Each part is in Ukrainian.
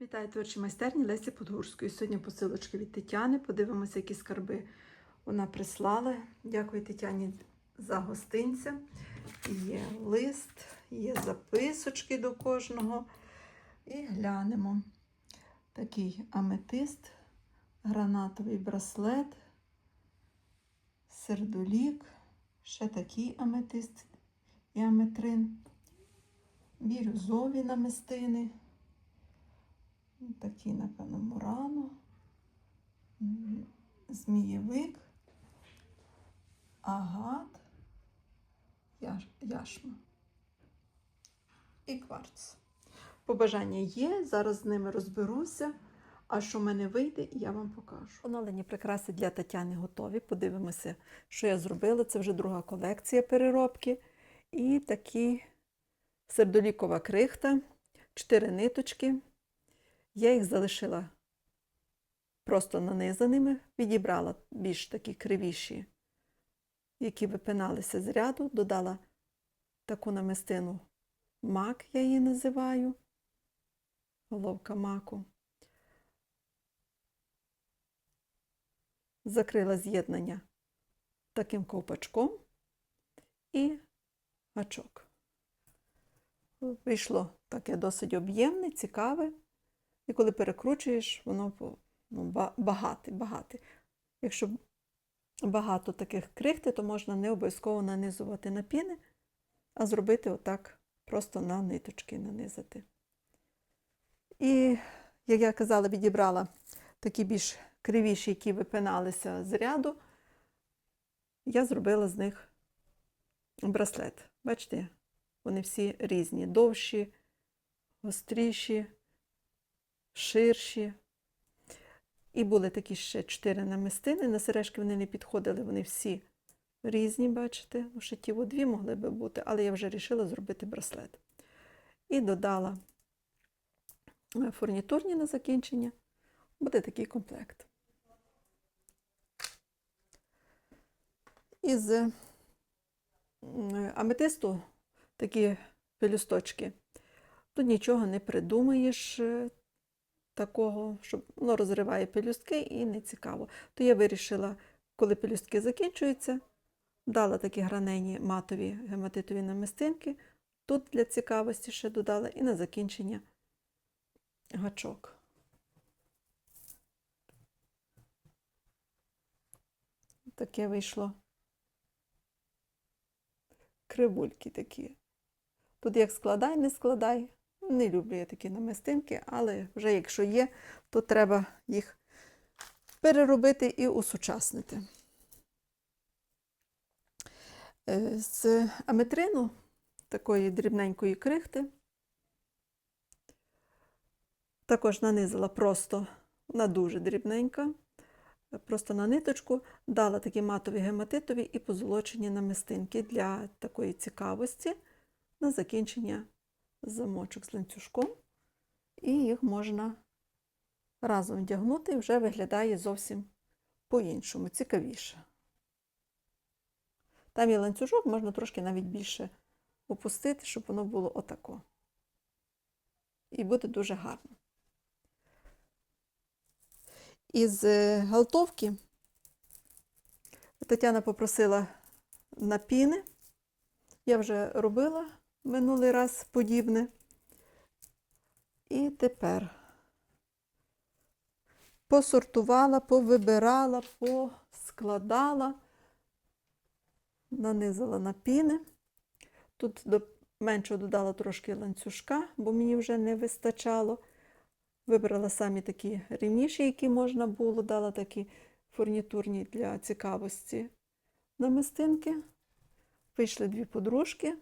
Вітаю творчі майстерні Лесі Подгурської. Сьогодні посилочки від Тетяни. Подивимося, які скарби вона прислала. Дякую Тетяні за гостинця. Є лист, є записочки до кожного. І глянемо. Такий аметист, гранатовий браслет, сердолік, ще такий аметист і аметрин, бірюзові намистини. Такі, напевно, Мурано, Змієвик, Агат, Яшма і кварц. Побажання є, зараз з ними розберуся. А що в мене вийде, я вам покажу. Оновлені прикраси для Тетяни готові. Подивимося, що я зробила. Це вже друга колекція переробки. І такі сердолікова крихта, чотири ниточки. Я їх залишила просто нанизаними, відібрала більш такі кривіші, які випиналися з ряду, додала таку намистину мак, я її називаю, головка маку. Закрила з'єднання таким ковпачком і гачок. Вийшло таке досить об'ємне, цікаве. І коли перекручуєш, воно ну, багате, багате. Якщо багато таких крихти, то можна не обов'язково нанизувати на піни, а зробити отак, просто на ниточки нанизати. І, як я казала, відібрала такі більш кривіші, які випиналися з ряду, я зробила з них браслет. Бачите, вони всі різні, довші, гостріші ширші. І були такі ще чотири намистини. На сережки вони не підходили, вони всі різні, бачите. У шиттєво дві могли би бути, але я вже вирішила зробити браслет. І додала е, фурнітурні на закінчення. Буде такий комплект. Із аметисту такі пелюсточки. Тут нічого не придумаєш е, такого, щоб воно розриває пелюстки і не цікаво. То я вирішила, коли пелюстки закінчуються, дала такі гранені матові гематитові намистинки. Тут для цікавості ще додала і на закінчення гачок. Таке вийшло. Кривульки такі. Тут як складай, не складай. Не люблю я такі намистинки, але вже якщо є, то треба їх переробити і усучаснити. Е, З аметрину, такої дрібненької крихти, також нанизила просто, вона дуже дрібненька, просто на ниточку, дала такі матові гематитові і позолочені намистинки для такої цікавості на закінчення замочок з ланцюжком, і їх можна разом вдягнути і вже виглядає зовсім по-іншому, цікавіше. Там є ланцюжок, можна трошки навіть більше опустити, щоб воно було отако. І буде дуже гарно. Із е, галтовки Тетяна попросила напіни. Я вже робила минулий раз подібне. І тепер посортувала, повибирала, поскладала, нанизала на піни. Тут до меншого додала трошки ланцюжка, бо мені вже не вистачало. Вибрала самі такі рівніші, які можна було, дала такі фурнітурні для цікавості намистинки. Вийшли дві подружки.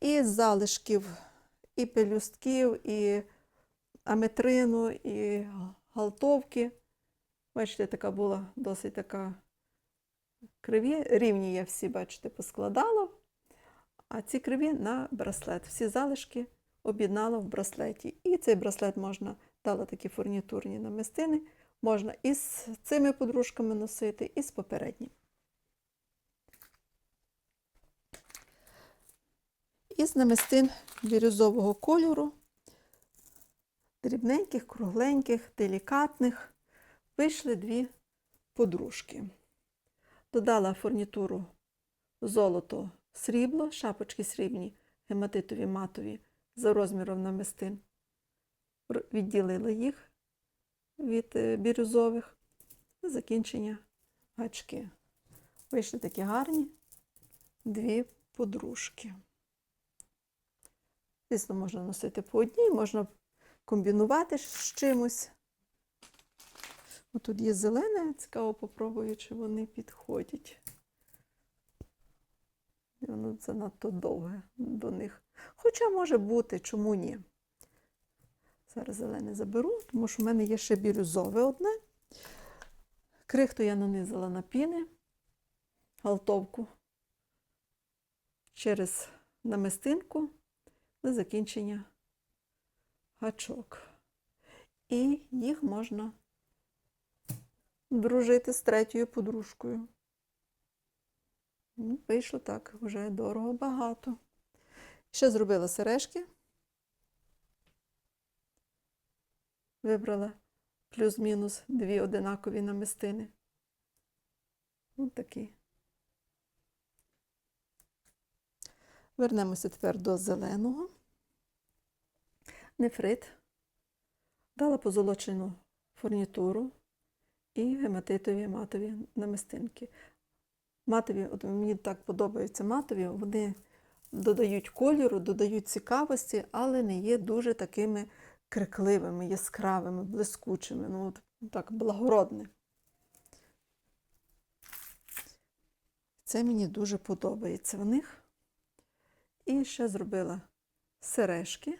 І залишків і пелюстків, і аметрину, і галтовки. Бачите, така була досить така криві. Рівні я всі, бачите, поскладала, а ці криві на браслет. Всі залишки об'єднала в браслеті. І цей браслет можна, дала такі фурнітурні намистини, можна і з цими подружками носити, і з попередніми. Із намистин бірюзового кольору дрібненьких, кругленьких, делікатних. Вийшли дві подружки. Додала фурнітуру золото, срібло, шапочки срібні, гематитові матові за розміром намистин. Відділила їх від е, бірюзових. І закінчення гачки. Вийшли такі гарні дві подружки. Звісно, можна носити по одній, можна комбінувати з чимось. Тут є зелене, цікаво попробую, чи вони підходять. Воно занадто довге до них. Хоча може бути, чому ні. Зараз зелене заберу, тому що в мене є ще бірюзове одне. Крихту я нанизала на піни, галтовку через намистинку на закінчення гачок. І їх можна дружити з третьою подружкою. Ну, Вийшло так, вже дорого багато. Ще зробила сережки. Вибрала плюс-мінус дві одинакові намистини. Ось такі. Вернемося тепер до зеленого. Нефрит. Дала позолочену фурнітуру і гематитові матові намистинки. Матові, от мені так подобаються матові, вони додають кольору, додають цікавості, але не є дуже такими крикливими, яскравими, блискучими. Ну, от так, благородне. Це мені дуже подобається в них. І ще зробила сережки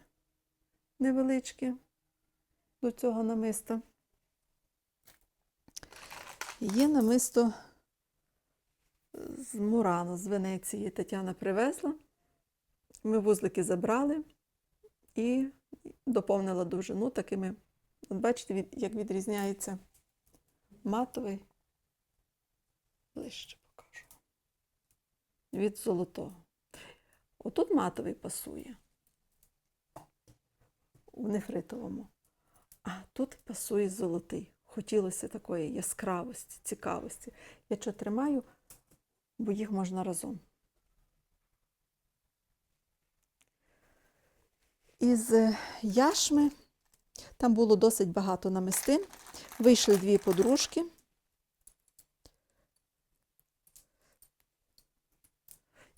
невеличкі до цього намиста. Є намисто з Мурану, з Венеції Тетяна привезла. Ми вузлики забрали і доповнила довжину такими. От бачите, як відрізняється матовий. Ближче покажу. Від золотого. Отут матовий пасує у нефритовому. А тут пасує золотий. Хотілося такої яскравості, цікавості. Я що тримаю, бо їх можна разом. Із е, яшми там було досить багато намистин. Вийшли дві подружки.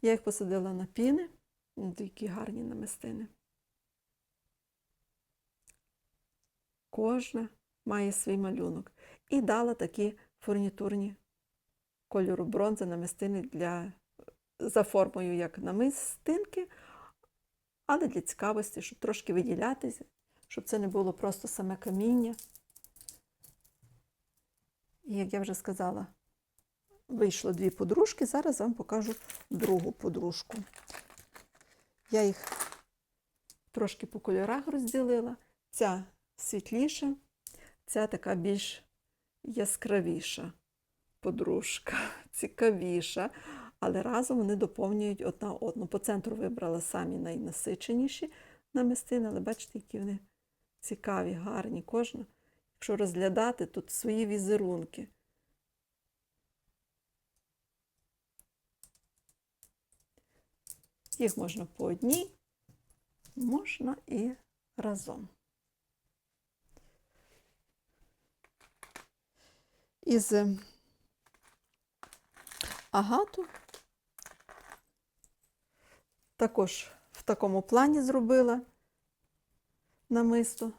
Я їх посадила на піни. Які гарні намистини. Кожна має свій малюнок. І дала такі фурнітурні кольору бронзи намистини для, за формою як намистинки, але для цікавості, щоб трошки виділятися, щоб це не було просто саме каміння. І як я вже сказала, вийшло дві подружки. Зараз вам покажу другу подружку. Я їх трошки по кольорах розділила. Ця світліша, ця така більш яскравіша подружка, цікавіша, але разом вони доповнюють одна одну. По центру вибрала самі найнасиченіші намистини, але бачите, які вони цікаві, гарні. Кожна, якщо розглядати, тут свої візерунки. Їх можна по одній, можна і разом. Із е, агату також в такому плані зробила намисто.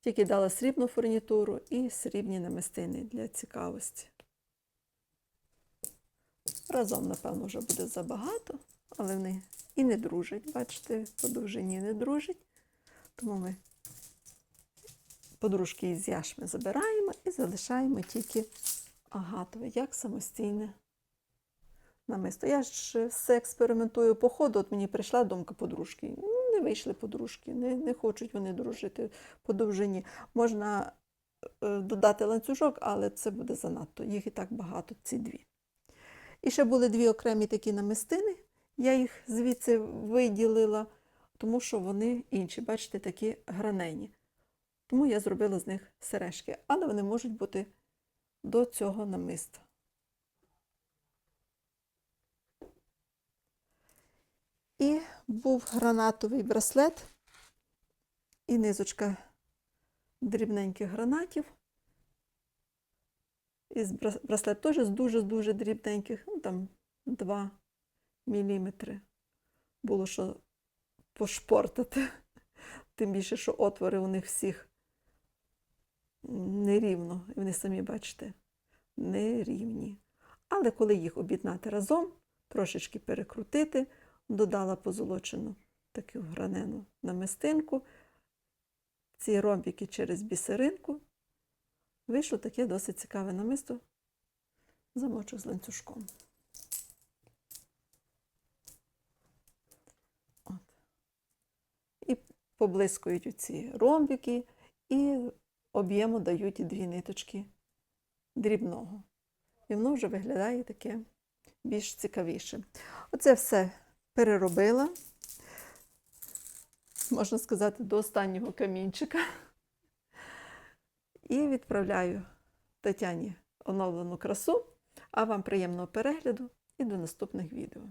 Тільки дала срібну фурнітуру і срібні намистини для цікавості. Разом, напевно, вже буде забагато, але вони і не дружать. Бачите, по довжині не дружать. Тому ми подружки із яшми забираємо і залишаємо тільки агатове, як самостійне намисто. Я ж все експериментую по ходу. От мені прийшла думка подружки. Не вийшли подружки, не, не хочуть вони дружити по довжині. Можна е, додати ланцюжок, але це буде занадто. Їх і так багато, ці дві. І ще були дві окремі такі намистини. Я їх звідси виділила тому що вони інші, бачите, такі гранені. Тому я зробила з них сережки, але вони можуть бути до цього намиста. І був гранатовий браслет і низочка дрібненьких гранатів. І браслет теж з дуже-дуже дрібненьких, ну там 2 міліметри. Було що пошпортати. Тим більше, що отвори у них всіх нерівно, і вони самі бачите, нерівні. Але коли їх об'єднати разом, трошечки перекрутити, додала позолочену таку гранену намистинку, ці ромбики через бісеринку, вийшло таке досить цікаве намисто, замочу з ланцюжком. От. І поблискують ці ромбики, і об'єму дають дві ниточки дрібного. І воно вже виглядає таке більш цікавіше. Оце все переробила, можна сказати, до останнього камінчика. І відправляю Тетяні оновлену красу. А вам приємного перегляду і до наступних відео.